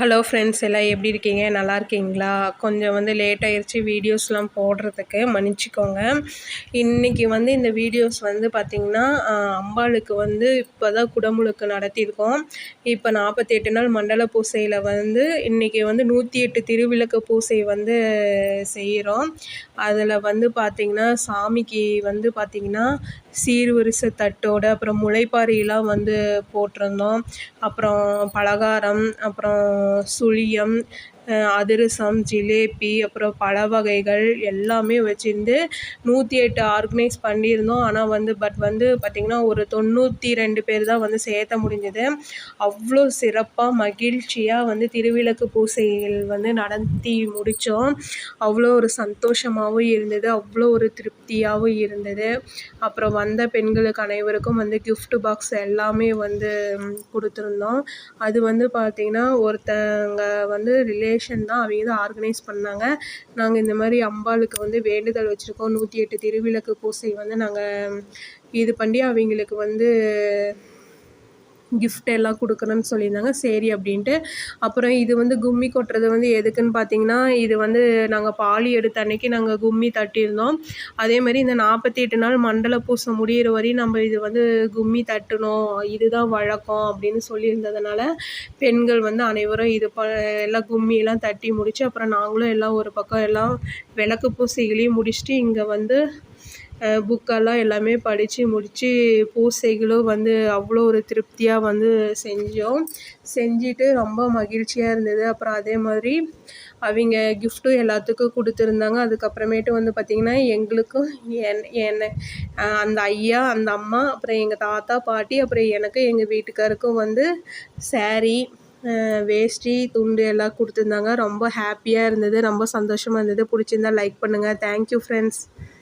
Hello friends எல்லாம் எப்படி இருக்கீங்க? நல்லா இருக்கீங்களா? கொஞ்சம் வந்து லேட் ஆயிடுச்சு வீடியோஸ்லாம் போடுறதுக்கு மன்னிச்சிக்கோங்க. இன்றைக்கி வந்து இந்த வீடியோஸ் வந்து பார்த்திங்கன்னா அம்பாளுக்கு வந்து இப்போ தான் குடமுழுக்கு நடத்தியிருக்கோம். இப்போ நாற்பத்தி எட்டு நாள் மண்டல பூசையில் வந்து இன்றைக்கி வந்து நூற்றி எட்டு திருவிளக்கு பூசை வந்து செய்கிறோம் அதில் வந்து பார்த்திங்கன்னா சாமிக்கு வந்து பார்த்திங்கன்னா சீர்வரிசை தட்டோட அப்புறம் முளைப்பாரிலாம் வந்து போட்டிருந்தோம். அப்புறம் பலகாரம் அப்புறம் சுழியம் அதிரசம் ஜிலேபி அப்புறம் பல வகைகள் எல்லாமே வச்சுருந்து நூற்றி எட்டு ஆர்கனைஸ் பண்ணியிருந்தோம். ஆனால் வந்து பட் வந்து பார்த்திங்கன்னா ஒரு தொண்ணூற்றி ரெண்டு பேர் தான் வந்து சேர்த்த முடிஞ்சது. அவ்வளோ சிறப்பாக மகிழ்ச்சியாக வந்து திருவிளக்கு பூசைகள் வந்து நடத்தி முடித்தோம் அவ்வளோ ஒரு சந்தோஷமாகவும் இருந்தது. அவ்வளோ ஒரு திருப்தியாகவும் இருந்தது. அப்புறம் வந்த பெண்களுக்கு அனைவருக்கும் வந்து கிஃப்ட் பாக்ஸ் எல்லாமே வந்து கொடுத்துருந்தோம். அது வந்து பார்த்திங்கன்னா ஒருத்தங்க வந்து ரிலே ரிலேஷன் தான் அவங்க தான் ஆர்கனைஸ் பண்ணாங்க. நாங்கள் இந்த மாதிரி அம்பாளுக்கு வந்து வேண்டுதல் வச்சுருக்கோம். நூற்றி எட்டு திருவிளக்கு பூசை வந்து நாங்கள் இது பண்ணி அவங்களுக்கு வந்து கிஃப்ட் எல்லாம் கொடுக்குறேன்னு சொல்லியிருந்தாங்க. சரி அப்படின்ட்டு. அப்புறம் இது வந்து கும்மி கொட்டுறது வந்து எதுக்குன்னு பார்த்தீங்கன்னா இது வந்து நாங்கள் பாலி எடுத்த அன்னைக்கு நாங்கள் கும்மி தட்டியிருந்தோம். அதேமாதிரி இந்த நாற்பத்தி எட்டு நாள் மண்டல பூசை முடிகிற வரையும் நம்ம இது வந்து கும்மி தட்டணும். இதுதான் வழக்கம் அப்படின்னு சொல்லியிருந்ததுனால பெண்கள் வந்து அனைவரும் இது ப எல்லாம் கும்மியெல்லாம் தட்டி முடித்து அப்புறம் நாங்களும் எல்லாம் ஒரு பக்கம் எல்லாம் விளக்கு பூசைகளையும் முடிச்சுட்டு இங்கே வந்து புக்கெல்லாம் எல்லாமே படித்து முடித்து பூசைகளும் வந்து அவ்வளோ ஒரு திருப்தியாக வந்து செஞ்சோம். செஞ்சுட்டு ரொம்ப மகிழ்ச்சியாக இருந்தது. அப்புறம் அதே மாதிரி அவங்க கிஃப்ட்டும் எல்லாத்துக்கும் கொடுத்துருந்தாங்க. அதுக்கப்புறமேட்டு வந்து பார்த்திங்கன்னா எங்களுக்கும் என் என்னை அந்த ஐயா அந்த அம்மா அப்புறம் எங்கள் தாத்தா பாட்டி அப்புறம் எனக்கு எங்கள் வீட்டுக்காருக்கும் வந்து சேரீ வேஷ்டி துண்டு எல்லாம் கொடுத்துருந்தாங்க. ரொம்ப ஹாப்பியாக இருந்தது. ரொம்ப சந்தோஷமாக இருந்தது. பிடிச்சிருந்தா லைக் பண்ணுங்கள் தேங்க்யூ ஃப்ரெண்ட்ஸ்